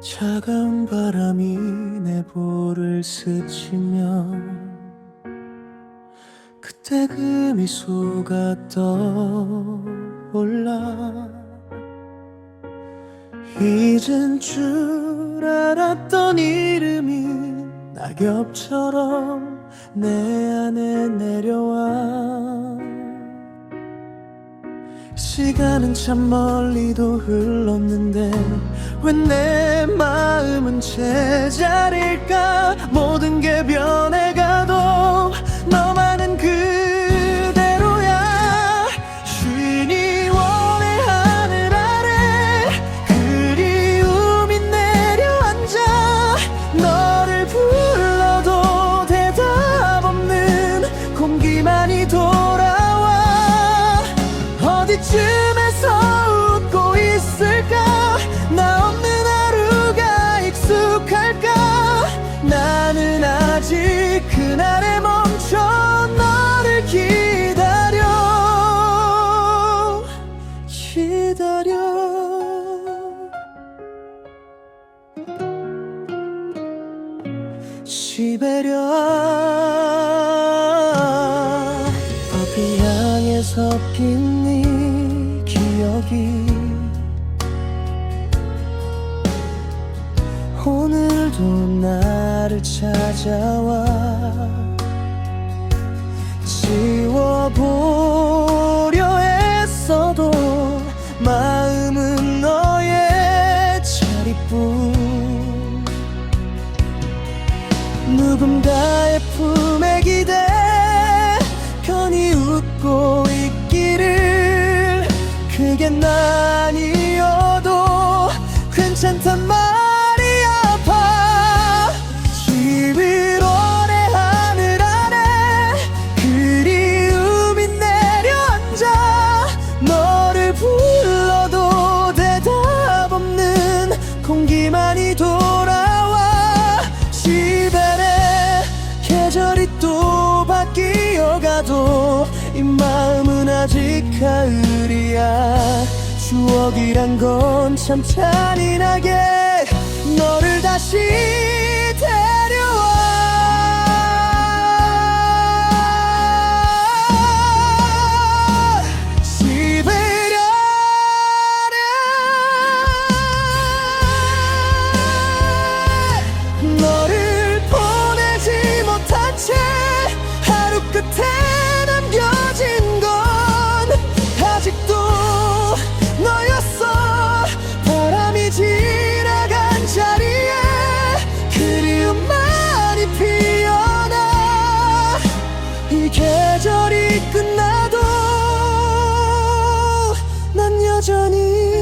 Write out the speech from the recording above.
차가운 바람이 내 볼을 스치면 그때 그 미소가 떠올라. 잊은 줄 알았던 이름이 낙엽처럼 내 안에 내려와 시간은 참 멀리도 흘렀는데 왜 내 마음은 제자리일까? 모든 게 변 시베리아 커피 향에 섞인 네 기억이 오늘도 나를 찾아와 지워보려 했어도 마음은 너의 자리뿐 누군가의 품에 기대 편히 웃고 있기를. 그게 난이 가을이야. 추억이란 건 참 잔인하게 너를 다시 난